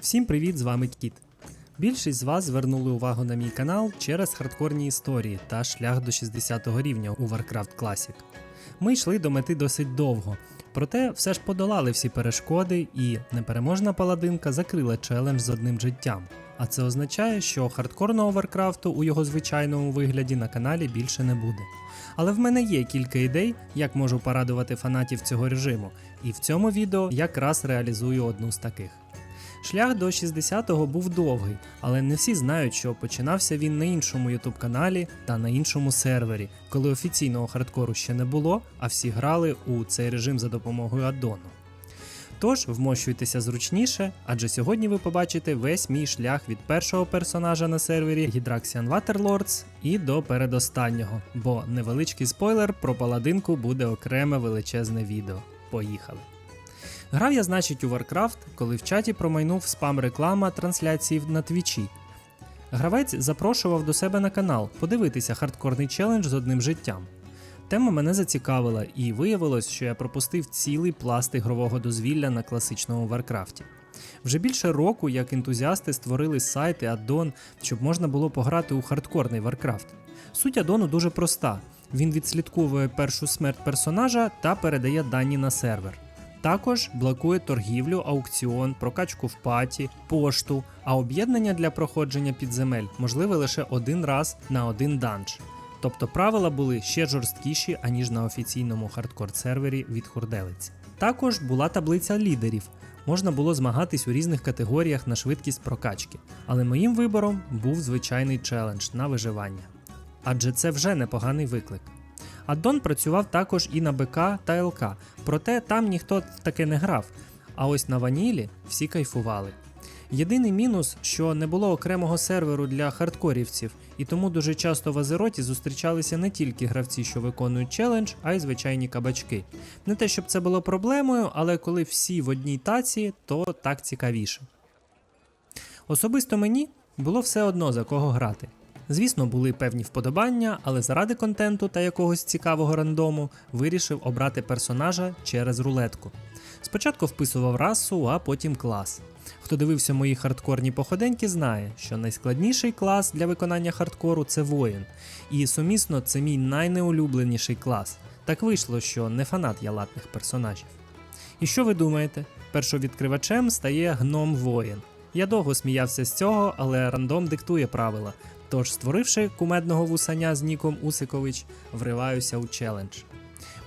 Всім привіт, з вами Кіт. Більшість з вас звернули увагу на мій канал через хардкорні історії та шлях до 60 рівня у Warcraft Classic. Ми йшли до мети досить довго, проте все ж подолали всі перешкоди, і непереможна паладинка закрила челендж з одним життям. А це означає, що хардкорного Варкрафту у його звичайному вигляді на каналі більше не буде. Але в мене є кілька ідей, як можу порадувати фанатів цього режиму, і в цьому відео якраз реалізую одну з таких. Шлях до 60-го був довгий, але не всі знають, що починався він на іншому ютуб каналі та на іншому сервері, коли офіційного хардкору ще не було, а всі грали у цей режим за допомогою аддону. Тож вмощуйтеся зручніше, адже сьогодні ви побачите весь мій шлях від першого персонажа на сервері Hydraxian Waterlords і до передостаннього, бо невеличкий спойлер про паладинку буде окреме величезне відео. Поїхали! Грав я, значить, у Warcraft, коли в чаті промайнув спам реклама трансляції на твічі. Гравець запрошував до себе на канал подивитися хардкорний челендж з одним життям. Тема мене зацікавила, і виявилось, що я пропустив цілий пласт ігрового дозвілля на класичному Варкрафті. Вже більше року, як ентузіасти створили сайт і аддон, щоб можна було пограти у хардкорний Варкрафт. Суть аддону дуже проста: він відслідковує першу смерть персонажа та передає дані на сервер. Також блокує торгівлю, аукціон, прокачку в паті, пошту, а об'єднання для проходження підземель можливе лише один раз на один данж. Тобто правила були ще жорсткіші, аніж на офіційному хардкор сервері від Хурделиці. Також була таблиця лідерів. Можна було змагатись у різних категоріях на швидкість прокачки, але моїм вибором був звичайний челендж на виживання. Адже це вже непоганий виклик. Аддон працював також і на БК та ЛК, проте там ніхто в таке не грав. А ось на ванілі всі кайфували. Єдиний мінус, що не було окремого серверу для хардкорівців, і тому дуже часто в Азероті зустрічалися не тільки гравці, що виконують челендж, а й звичайні кабачки. Не те, щоб це було проблемою, але коли всі в одній таці, то так цікавіше. Особисто мені було все одно за кого грати. Звісно, були певні вподобання, але заради контенту та якогось цікавого рандому вирішив обрати персонажа через рулетку. Спочатку вписував расу, а потім клас. Хто дивився мої хардкорні походеньки, знає, що найскладніший клас для виконання хардкору це воїн, і сумісно це мій найнеулюбленіший клас. Так вийшло, що не фанат я латних персонажів. І що ви думаєте? Першовідкривачем стає гном воїн. Я довго сміявся з цього, але рандом диктує правила. Тож, створивши кумедного вусаня з Ніком Усикович, вриваюся у челендж.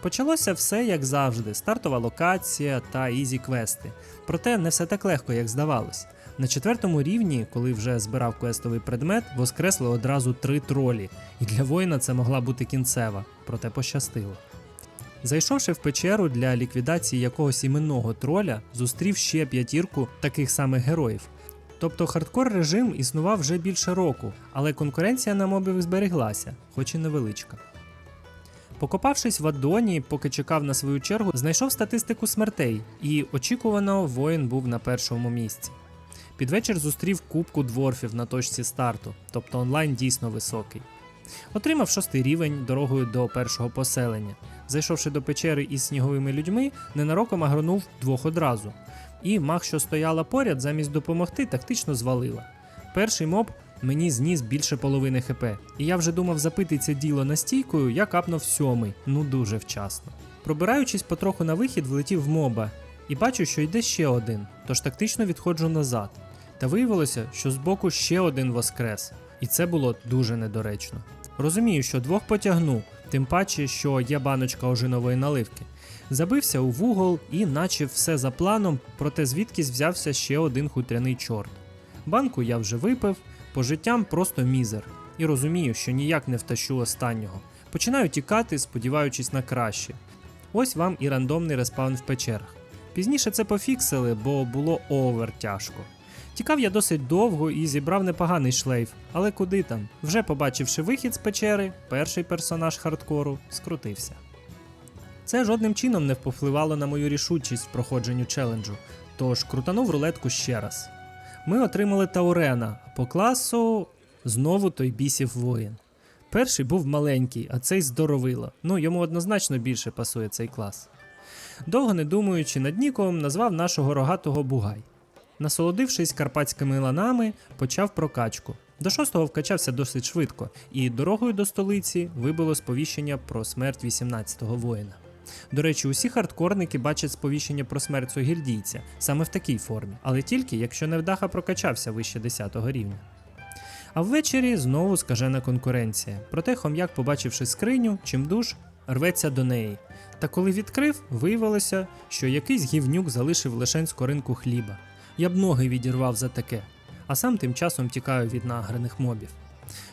Почалося все як завжди: стартова локація та ізі квести. Проте не все так легко, як здавалось. На четвертому рівні, коли вже збирав квестовий предмет, воскресли одразу три тролі, і для воїна це могла бути кінцева, проте пощастило. Зайшовши в печеру для ліквідації якогось іменного троля, зустрів ще п'ятірку таких самих героїв. Тобто хардкор режим існував вже більше року, але конкуренція на мобів збереглася, хоч і невеличка. Покопавшись в аддоні, поки чекав на свою чергу, знайшов статистику смертей, і очікувано воїн був на першому місці. Під вечір зустрів кубку дворфів на точці старту, тобто онлайн дійсно високий. Отримав шостий рівень дорогою до першого поселення. Зайшовши до печери із сніговими людьми, ненароком агронув двох одразу. І маг, що стояла поряд, замість допомогти, тактично звалила. Перший моб мені зніс більше половини хп, і я вже думав запити це діло настійкою, я капнув сьомий, ну дуже вчасно. Пробираючись потроху на вихід, влетів в моба, і бачу, що йде ще один, тож тактично відходжу назад. Та виявилося, що збоку ще один воскрес, і це було дуже недоречно. Розумію, що двох потягну, тим паче, що є баночка ожинової наливки. Забився у вугол і наче все за планом, проте звідкись взявся ще один хутряний чорт. Банку я вже випив, по життям просто мізер, і розумію, що ніяк не втащу останнього. Починаю тікати, сподіваючись на краще. Ось вам і рандомний респаун в печерах. Пізніше це пофіксили, бо було овер тяжко. Тікав я досить довго і зібрав непоганий шлейф, але куди там? Вже побачивши вихід з печери, перший персонаж хардкору скрутився. Це жодним чином не повпливало на мою рішучість в проходженню челенджу, тож крутанув рулетку ще раз. Ми отримали Таурена, а по класу знову той бісів воїн. Перший був маленький, а цей здоровило. Ну йому однозначно більше пасує цей клас. Довго не думаючи над ніком, назвав нашого рогатого Бугай. Насолодившись карпатськими ланами, почав прокачку. До шостого вкачався досить швидко, і дорогою до столиці вибило сповіщення про смерть 18-го воїна. До речі, усі хардкорники бачать сповіщення про смерть гільдійця саме в такій формі, але тільки якщо невдаха прокачався вище 10-го рівня. А ввечері знову скажена конкуренція. Проте хом'як, побачивши скриню, чимдуж, рветься до неї. Та коли відкрив, виявилося, що якийсь гівнюк залишив лишень скоринку хліба. Я б ноги відірвав за таке, а сам тим часом тікаю від награних мобів.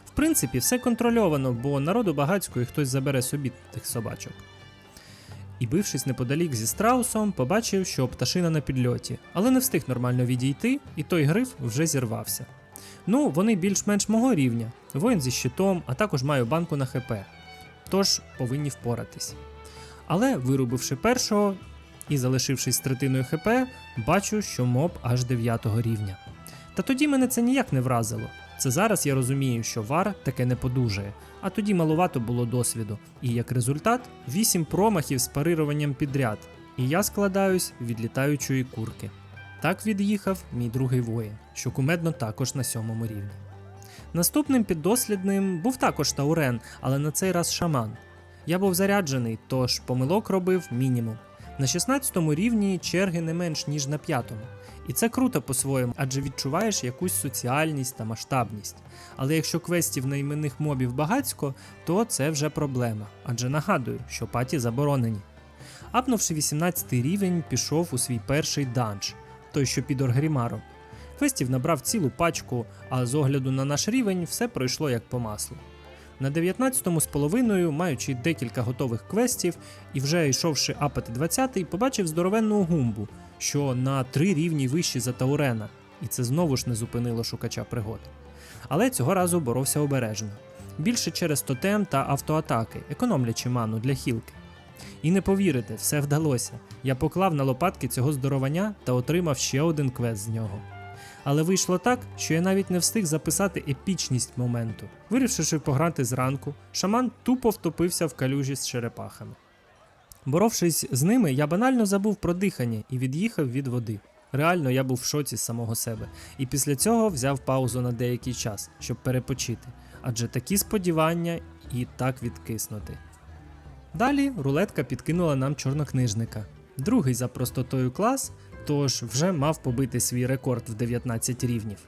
В принципі, все контрольовано, бо народу багацько і хтось забере собі тих собачок. І бившись неподалік зі страусом, побачив, що пташина на підльоті, але не встиг нормально відійти, і той гриф вже зірвався. Ну, вони більш-менш мого рівня, воїн зі щитом, а також маю банку на ХП. Тож повинні впоратись. Але вирубивши першого і залишившись третиною ХП, бачу, що моб аж 9 рівня. Та тоді мене це ніяк не вразило. Це зараз я розумію, що вар таке не подужає, а тоді малувато було досвіду. І як результат 8 промахів з парируванням підряд, і я складаюсь від літаючої курки. Так від'їхав мій другий воїн, що кумедно також на сьомому рівні. Наступним піддослідним був також Таурен, але на цей раз шаман. Я був заряджений, тож помилок робив мінімум. На 16 рівні черги не менш ніж на п'ятому. І це круто по-своєму, адже відчуваєш якусь соціальність та масштабність. Але якщо квестів на іменних мобів багацько, то це вже проблема. Адже нагадую, що паті заборонені. Апнувши 18 рівень, пішов у свій перший данж, той, що під Оргрімаром. Квестів набрав цілу пачку, а з огляду на наш рівень все пройшло як по маслу. На 19-му з половиною, маючи декілька готових квестів і вже йшовши апати 20-й, побачив здоровенну гумбу, що на три рівні вищі за Таурена, і це знову ж не зупинило шукача пригод. Але цього разу боровся обережно. Більше через тотем та автоатаки, економлячи ману для хілки. І не повірите, все вдалося. Я поклав на лопатки цього здоровання та отримав ще один квест з нього. Але вийшло так, що я навіть не встиг записати епічність моменту. Вирішивши пограти зранку, шаман тупо втопився в калюжі з черепахами. Боровшись з ними, я банально забув про дихання і від'їхав від води. Реально, я був в шоці з самого себе, і після цього взяв паузу на деякий час, щоб перепочити, адже такі сподівання і так відкиснути. Далі рулетка підкинула нам чорнокнижника, другий за простотою клас, тож вже мав побити свій рекорд в 19 рівнів.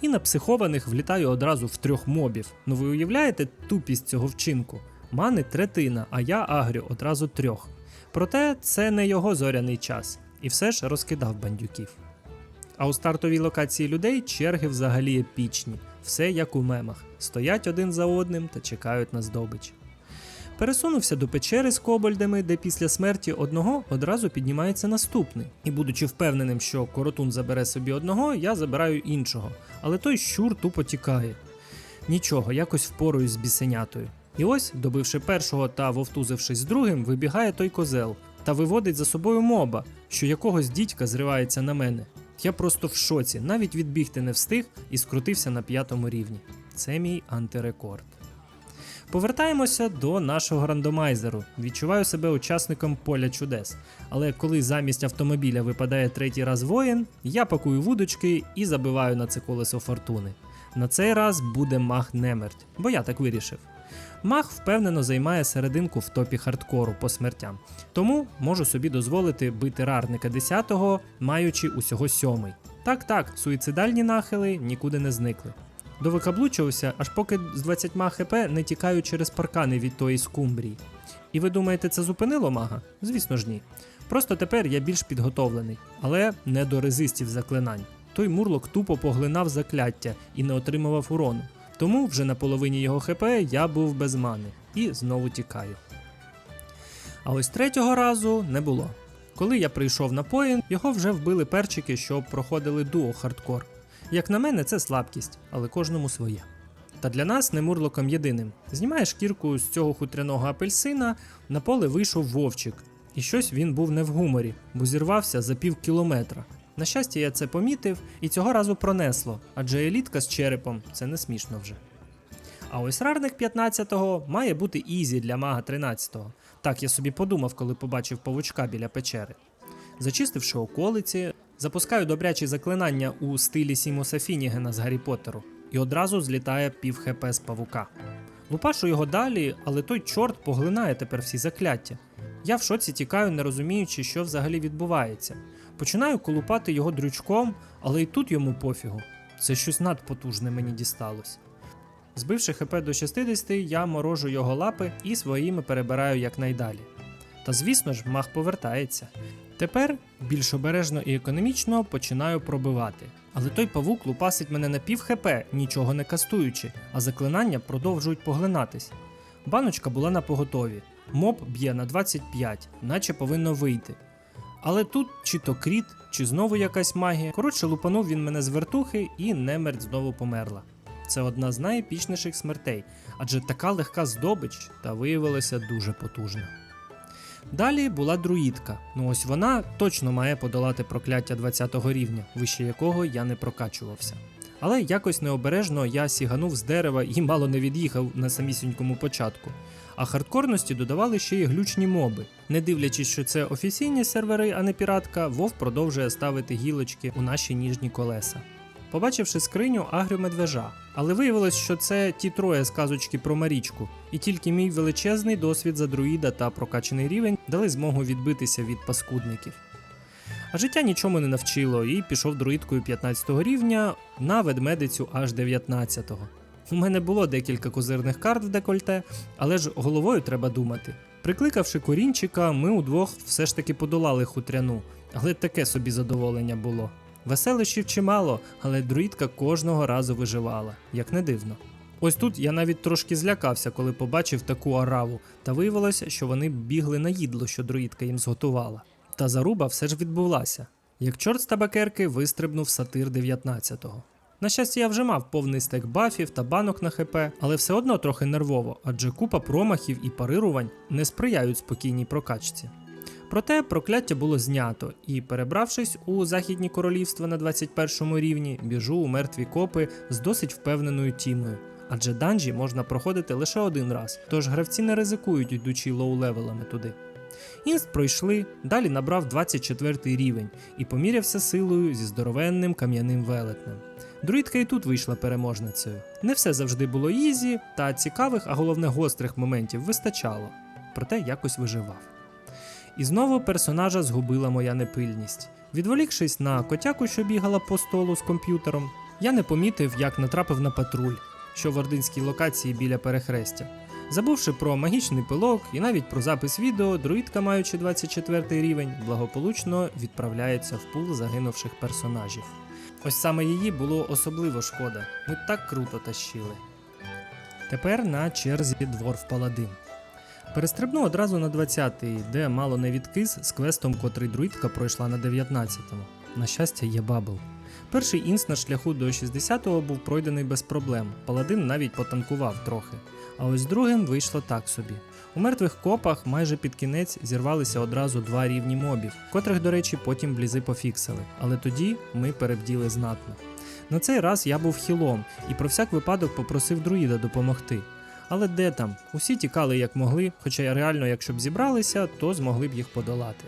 І на психованих влітаю одразу в трьох мобів. Ну ви уявляєте тупість цього вчинку? Мани третина, а я агрю одразу трьох. Проте це не його зоряний час, і все ж розкидав бандюків. А у стартовій локації людей черги взагалі епічні, все як у мемах, стоять один за одним та чекають на здобич. Пересунувся до печери з кобальдами, де після смерті одного одразу піднімається наступний. І будучи впевненим, що коротун забере собі одного, я забираю іншого. Але той щур тупо тікає. Нічого, якось впораюсь з бісенятою. І ось, добивши першого та вовтузившись з другим, вибігає той козел та виводить за собою моба, що якогось дідька зривається на мене. Я просто в шоці, навіть відбігти не встиг і скрутився на п'ятому рівні. Це мій антирекорд. Повертаємося до нашого рандомайзеру. Відчуваю себе учасником поля чудес. Але коли замість автомобіля випадає третій раз воїн, я пакую вудочки і забиваю на це колесо фортуни. На цей раз буде маг немерть, бо я так вирішив. Маг впевнено займає серединку в топі хардкору по смертям, тому можу собі дозволити бити рарника 10-го, маючи усього сьомий. Так, так, суїцидальні нахили нікуди не зникли. Довикаблучувався, аж поки з 20 хп не тікаю через паркани від тої скумбрії. І ви думаєте, це зупинило мага? Звісно ж ні. Просто тепер я більш підготовлений, але не до резистів заклинань. Той мурлок тупо поглинав закляття і не отримував урону. Тому вже на половині його ХП я був без мани і знову тікаю. А ось третього разу не було. Коли я прийшов на поїн, його вже вбили перчики, що проходили дуо хардкор. Як на мене, це слабкість, але кожному своє. Та для нас не мурлоком єдиним. Знімає шкірку з цього хутряного апельсина, на поле вийшов вовчик. І щось він був не в гуморі, бо зірвався за пів кілометра. На щастя, я це помітив і цього разу пронесло, адже елітка з черепом це не смішно вже. А ось рарник 15-го має бути ізі для мага 13-го. Так я собі подумав, коли побачив павучка біля печери. Зачистивши околиці, Запускаю добрячі заклинання у стилі Сімуса Фінігена з Гаррі Поттеру, і одразу злітає пів хп з павука. Лупашу його далі, але той чорт поглинає тепер всі закляття. Я в шоці тікаю, не розуміючи, що взагалі відбувається. Починаю колупати його дрючком, але і тут йому пофігу. Це щось надпотужне мені дісталось. Збивши хп до 60, я морожу його лапи і своїми перебираю якнайдалі. Та звісно ж, мах повертається. Тепер більш обережно і економічно починаю пробивати. Але той павук лупасить мене на пів хп, нічого не кастуючи, а заклинання продовжують поглинатись. Баночка була на поготові. Моб б'є на 25, наче повинно вийти. Але тут чи то кріт, чи знову якась магія. Коротше, лупанув він мене з вертухи, і немерть знову померла. Це одна з найепічніших смертей, адже така легка здобич та виявилася дуже потужна. Далі була друїдка. Ну ось вона точно має подолати прокляття 20 рівня, вище якого я не прокачувався. Але якось необережно я сіганув з дерева і мало не від'їхав на самісінькому початку. А хардкорності додавали ще й глючні моби. Не дивлячись, що це офіційні сервери, а не піратка, Вов продовжує ставити гілочки у наші ніжні колеса. Побачивши скриню, агрю медвежа. Але виявилось, що це ті троє з казочки про Марічку, і тільки мій величезний досвід за друїда та прокачаний рівень дали змогу відбитися від паскудників. А життя нічому не навчило, і пішов друїдкою 15 рівня на ведмедицю аж 19-го. У мене було декілька козирних карт в декольте, але ж головою треба думати. Прикликавши корінчика, ми удвох все ж таки подолали хутряну, але таке собі задоволення було. Веселищів чимало, але друїдка кожного разу виживала, як не дивно. Ось тут я навіть трошки злякався, коли побачив таку араву, та виявилося, що вони бігли на їдло, що друїдка їм зготувала. Та заруба все ж відбулася. Як чорт з табакерки вистрибнув сатир 19-го. На щастя, я вже мав повний стек бафів та банок на ХП, але все одно трохи нервово, адже купа промахів і парирувань не сприяють спокійній прокачці. Проте прокляття було знято, і, перебравшись у західні королівства на 21 рівні, біжу у мертві копи з досить впевненою тімою. Адже данжі можна проходити лише один раз, тож гравці не ризикують, йдучи лоу-левелами туди. Інст пройшли, далі набрав 24 рівень і помірявся силою зі здоровенним кам'яним велетнем. Друїдка і тут вийшла переможницею. Не все завжди було ізі, та цікавих, а головне гострих моментів вистачало, проте якось виживав. І знову персонажа згубила моя непильність. Відволікшись на котяку, що бігала по столу з комп'ютером, я не помітив, як натрапив на патруль, що в ординській локації біля перехрестя. Забувши про магічний пилок і навіть про запис відео, друїдка, маючи 24 рівень, благополучно відправляється в пул загинувших персонажів. Ось саме її було особливо шкода. Ми так круто тащили. Тепер на черзі дворф Паладин. Перестрибну одразу на 20-й, де мало не відкис з квестом, котрий друїдка пройшла на 19-му. На щастя, є бабл. Перший інс на шляху до 60-го був пройдений без проблем. Паладин навіть потанкував трохи. А ось другим вийшло так собі. У мертвих копах майже під кінець зірвалися одразу два рівні мобів, котрих, до речі, потім блізи пофіксили. Але тоді ми перебділи знатно. На цей раз я був хілом і про всяк випадок попросив друїда допомогти. Але де там? Усі тікали як могли, хоча реально, якщо б зібралися, то змогли б їх подолати.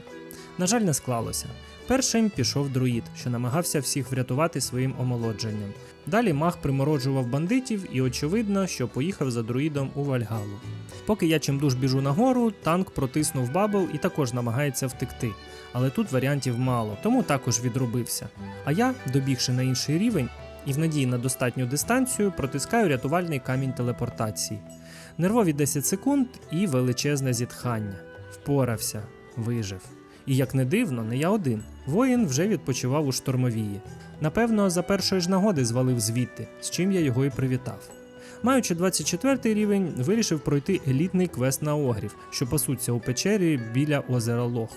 На жаль, не склалося. Першим пішов друїд, що намагався всіх врятувати своїм омолодженням. Далі маг примороджував бандитів і очевидно, що поїхав за друїдом у Вальгалу. Поки я чимдуж біжу нагору, танк протиснув бабл і також намагається втекти. Але тут варіантів мало, тому також відробився. А я, добігши на інший рівень, і в надії на достатню дистанцію протискаю рятувальний камінь телепортації. Нервові 10 секунд і величезне зітхання. Впорався, вижив. І як не дивно, не я один. Воїн вже відпочивав у штормовії. Напевно, за першої ж нагоди звалив звідти, з чим я його і привітав. Маючи 24 рівень, вирішив пройти елітний квест на огрів, що пасуться у печері біля озера Лох.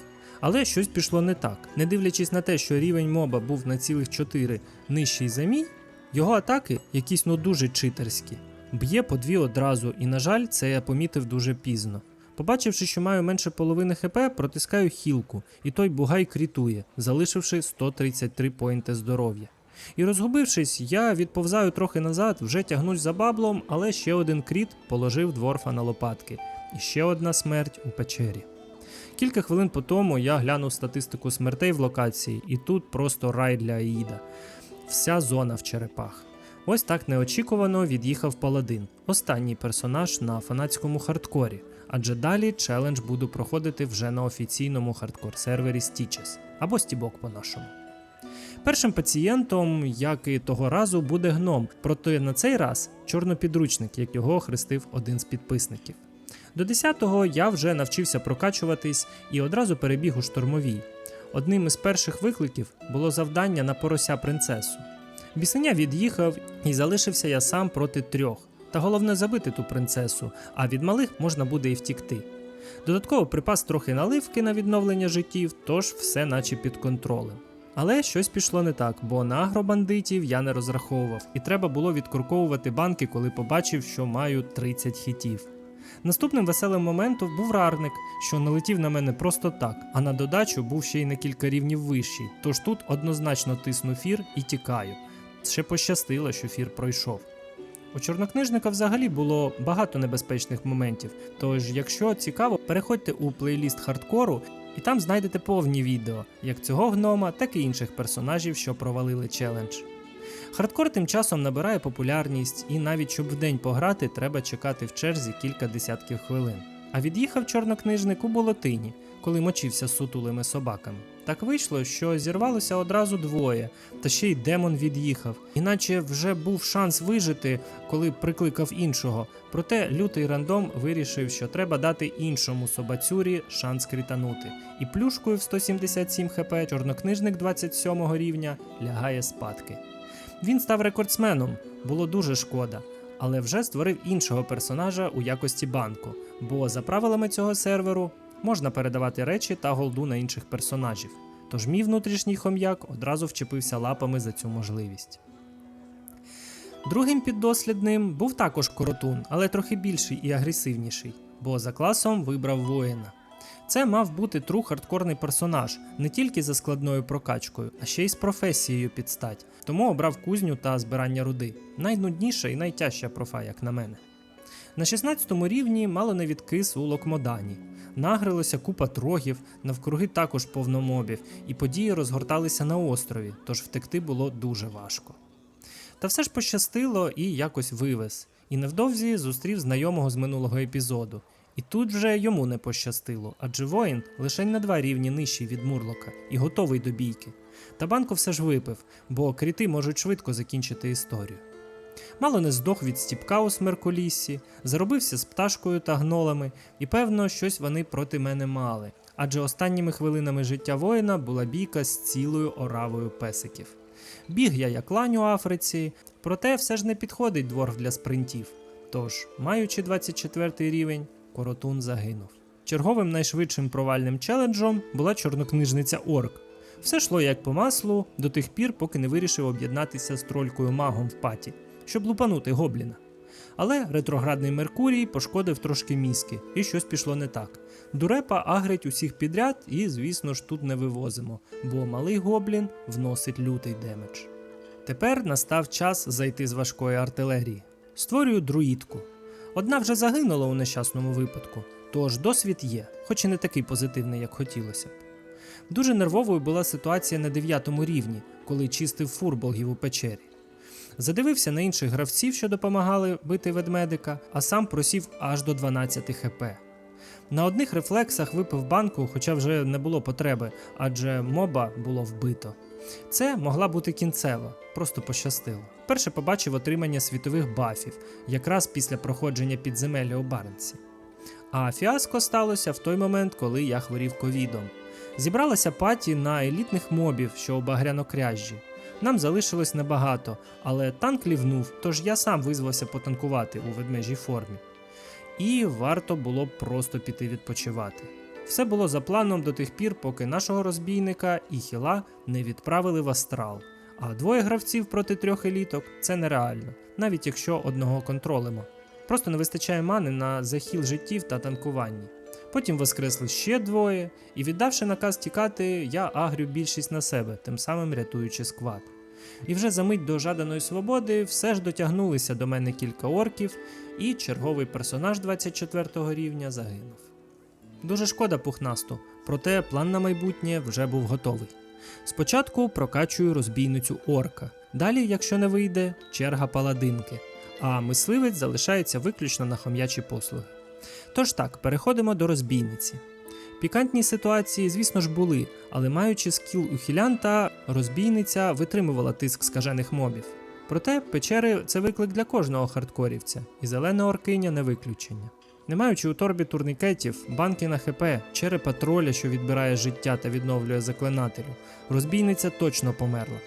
Але щось пішло не так. Не дивлячись на те, що рівень моба був на цілих 4 нижчий за мій, його атаки якісь ну дуже читерські. Б'є по дві одразу, і, на жаль, це я помітив дуже пізно. Побачивши, що маю менше половини хп, протискаю хілку, і той бугай крітує, залишивши 133 поінти здоров'я. І розгубившись, я відповзаю трохи назад, вже тягнусь за баблом, але ще один кріт положив дворфа на лопатки, і ще одна смерть у печері. Кілька хвилин по тому я глянув статистику смертей в локації, і тут просто рай для Аїда. Вся зона в черепах. Ось так неочікувано від'їхав Паладин, останній персонаж на фанатському хардкорі, адже далі челендж буду проходити вже на офіційному хардкор сервері Stitches або Стібок по-нашому. Першим пацієнтом, як і того разу, буде гном, проте на цей раз чорнопідручник, як його хрестив один з підписників. До 10-го я вже навчився прокачуватись і одразу перебіг у штурмовій. Одним із перших викликів було завдання на порося принцесу. Бісеня від'їхав і залишився я сам проти трьох. Та головне забити ту принцесу, а від малих можна буде і втікти. Додатково припас трохи наливки на відновлення життів, тож все наче під контролем. Але щось пішло не так, бо на агробандитів я не розраховував, і треба було відкурковувати банки, коли побачив, що маю 30 хітів. Наступним веселим моментом був рарник, що налетів на мене просто так, а на додачу був ще й на кілька рівнів вищий, тож тут однозначно тисну фір і тікаю. Ще пощастило, що фір пройшов. У чорнокнижника взагалі було багато небезпечних моментів, тож, якщо цікаво, переходьте у плейліст хардкору і там знайдете повні відео, як цього гнома, так і інших персонажів, що провалили челендж. Хардкор тим часом набирає популярність, і навіть щоб вдень пограти, треба чекати в черзі кілька десятків хвилин. А від'їхав чорнокнижник у болотині, коли мочився сутулими собаками. Так вийшло, що зірвалося одразу двоє, та ще й демон від'їхав, іначе вже був шанс вижити, коли прикликав іншого. Проте лютий рандом вирішив, що треба дати іншому собацюрі шанс крітанути. І плюшкою в 177 хп чорнокнижник 27 рівня лягає спадки. Він став рекордсменом, було дуже шкода, але вже створив іншого персонажа у якості банку, бо за правилами цього серверу можна передавати речі та голду на інших персонажів. Тож мій внутрішній хом'як одразу вчепився лапами за цю можливість. Другим піддослідним був також коротун, але трохи більший і агресивніший, бо за класом вибрав воїна. Це мав бути тру хардкорний персонаж не тільки за складною прокачкою, а ще й з професією під стать, тому обрав кузню та збирання руди. Найнудніша і найтяжча профа, як на мене. На 16 рівні мало не відкис у Локмодані. Нагрилося купа трогів, навкруги також повно мобів, і події розгорталися на острові, тож втекти було дуже важко. Та все ж пощастило і якось вивез, і невдовзі зустрів знайомого з минулого епізоду. І тут вже йому не пощастило, адже воїн лише на два рівні нижчий від Мурлока і готовий до бійки. Та банку все ж випив, бо кріти можуть швидко закінчити історію. Мало не здох від стіпка у смерколіссі, заробився з пташкою та гнолами, і певно, щось вони проти мене мали. Адже останніми хвилинами життя воїна була бійка з цілою оравою песиків. Біг я як лань у Африці, проте все ж не підходить дворф для спринтів. Тож, маючи 24 рівень, Коротун загинув. Черговим найшвидшим провальним челенджом була чорнокнижниця Орк. Все йшло як по маслу до тих пір, поки не вирішив об'єднатися з тролькою магом в паті, щоб лупанути гобліна. Але ретроградний Меркурій пошкодив трошки мізки, і щось пішло не так. Дурепа агрить усіх підряд, і, звісно ж, тут не вивозимо, бо малий гоблін вносить лютий демедж. Тепер настав час зайти з важкої артилерії. Створюю друїдку. Одна вже загинула у нещасному випадку, тож досвід є, хоч і не такий позитивний, як хотілося б. Дуже нервовою була ситуація на 9 рівні, коли чистив фурболгів у печері. Задивився на інших гравців, що допомагали бити ведмедика, а сам просів аж до 12 хп. На одних рефлексах випив банку, хоча вже не було потреби, адже моба було вбито. Це могла бути кінцева, просто пощастило. Перше побачив отримання світових бафів, якраз після проходження підземелля у Барнсі. А фіаско сталося в той момент, коли я хворів ковідом. Зібралася паті на елітних мобів, що у багрянокряжжі. Нам залишилось небагато, але танк лівнув, тож я сам визвався потанкувати у ведмежій формі. І варто було просто піти відпочивати. Все було за планом до тих пір, поки нашого розбійника і хіла не відправили в астрал. А двоє гравців проти трьох еліток це нереально, навіть якщо одного контролимо. Просто не вистачає мани на захіл життів та танкуванні. Потім воскресли ще двоє, і віддавши наказ тікати, я агрю більшість на себе, тим самим рятуючи сквад. І вже за мить до жаданої свободи все ж дотягнулися до мене кілька орків, і черговий персонаж 24 рівня загинув. Дуже шкода пухнасту, проте план на майбутнє вже був готовий. Спочатку прокачую розбійницю орка. Далі, якщо не вийде, черга паладинки, а мисливець залишається виключно на хом'ячі послуги. Тож так, переходимо до розбійниці. Пікантні ситуації, звісно ж, були, але маючи скіл ухилянта, розбійниця витримувала тиск скажених мобів. Проте печери це виклик для кожного хардкорівця, і зелена оркиня не виключення. Не маючи у торбі турнікетів, банки на ХП, черепа троля, що відбирає життя та відновлює заклинателю, розбійниця точно померла.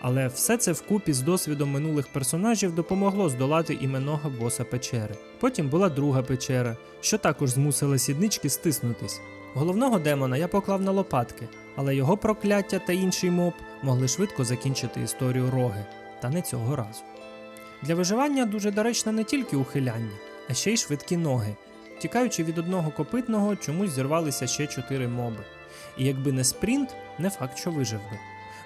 Але все це вкупі з досвідом минулих персонажів допомогло здолати іменного боса печери. Потім була друга печера, що також змусила сіднички стиснутись. Головного демона я поклав на лопатки, але його прокляття та інший моб могли швидко закінчити історію роги, та не цього разу. Для виживання дуже доречно не тільки ухиляння, а ще й швидкі ноги. Тікаючи від одного копитного, чомусь зірвалися ще чотири моби. І якби не спринт, не факт, що вижив би.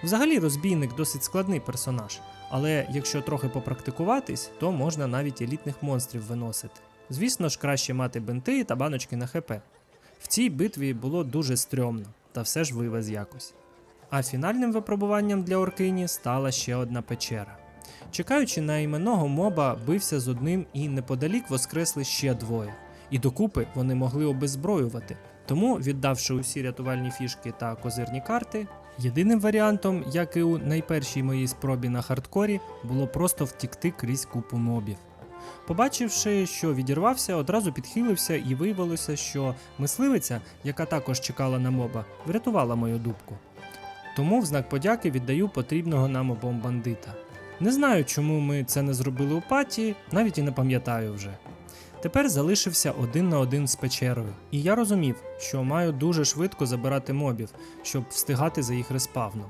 Взагалі, розбійник досить складний персонаж, але якщо трохи попрактикуватись, то можна навіть елітних монстрів виносити. Звісно ж, краще мати бинти та баночки на ХП. В цій битві було дуже стрьомно, та все ж вивез якось. А фінальним випробуванням для Оркині стала ще одна печера. Чекаючи на іменного моба, бився з одним і неподалік воскресли ще двоє. І докупи вони могли обезброювати. Тому, віддавши усі рятувальні фішки та козирні карти, єдиним варіантом, як і у найпершій моїй спробі на хардкорі, було просто втікти крізь купу мобів. Побачивши, що відірвався, одразу підхилився і виявилося, що мисливиця, яка також чекала на моба, врятувала мою дубку. Тому в знак подяки віддаю потрібного нам обом бандита. Не знаю, чому ми це не зробили у паті, навіть і не пам'ятаю вже. Тепер залишився один на один з печерою, і я розумів, що маю дуже швидко забирати мобів, щоб встигати за їх респавном.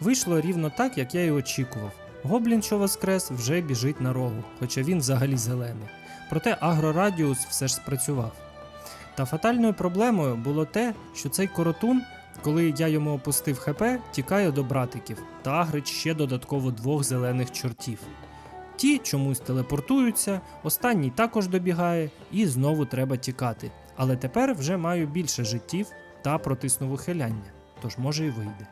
Вийшло рівно так, як я і очікував. Гоблін, що воскрес, вже біжить на рогу, хоча він взагалі зелений. Проте агрорадіус все ж спрацював. Та фатальною проблемою було те, що цей коротун, коли я йому опустив ХП, тікає до братиків та агрить ще додатково двох зелених чортів. Ті чомусь телепортуються, останній також добігає, і знову треба тікати. Але тепер вже маю більше життів та протиснув ухиляння, тож може й вийде.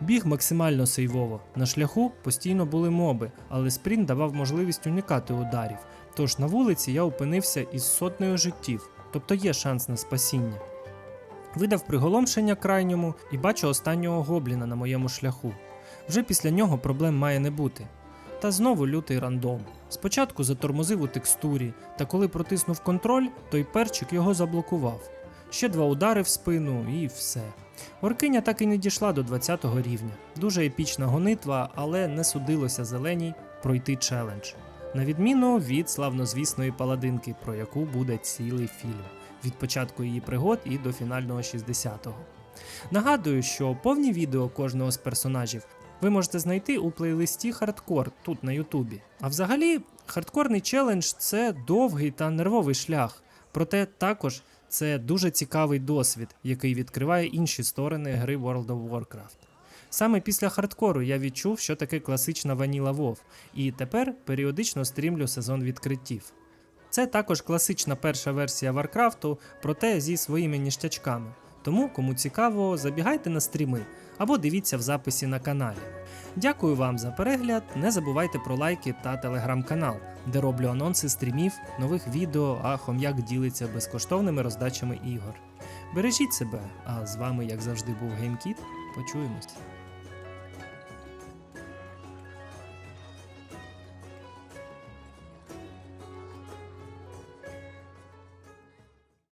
Біг максимально сейвово. На шляху постійно були моби, але спринт давав можливість уникати ударів. Тож на вулиці я опинився із сотнею життів, тобто є шанс на спасіння. Видав приголомшення крайньому і бачу останнього гобліна на моєму шляху. Вже після нього проблем має не бути. Та знову лютий рандом. Спочатку затормозив у текстурі, та коли протиснув контроль, той перчик його заблокував. Ще два удари в спину і все. Оркиня так і не дійшла до 20 рівня. Дуже епічна гонитва, але не судилося зеленій пройти челендж. На відміну від славнозвісної паладинки, про яку буде цілий фільм від початку її пригод і до фінального 60-го. Нагадую, що повні відео кожного з персонажів ви можете знайти у плейлисті Хардкор тут на Ютубі. А взагалі, хардкорний челендж це довгий та нервовий шлях, проте також це дуже цікавий досвід, який відкриває інші сторони гри World of Warcraft. Саме після хардкору я відчув, що таке класична ваніла WoW, і тепер періодично стрімлю сезон відкриттів. Це також класична перша версія Варкрафту, проте зі своїми ніштячками. Тому, кому цікаво, забігайте на стріми або дивіться в записі на каналі. Дякую вам за перегляд. Не забувайте про лайки та телеграм-канал, де роблю анонси стрімів, нових відео, а хом'як ділиться безкоштовними роздачами ігор. Бережіть себе, а з вами, як завжди, був GameKit. Почуємось.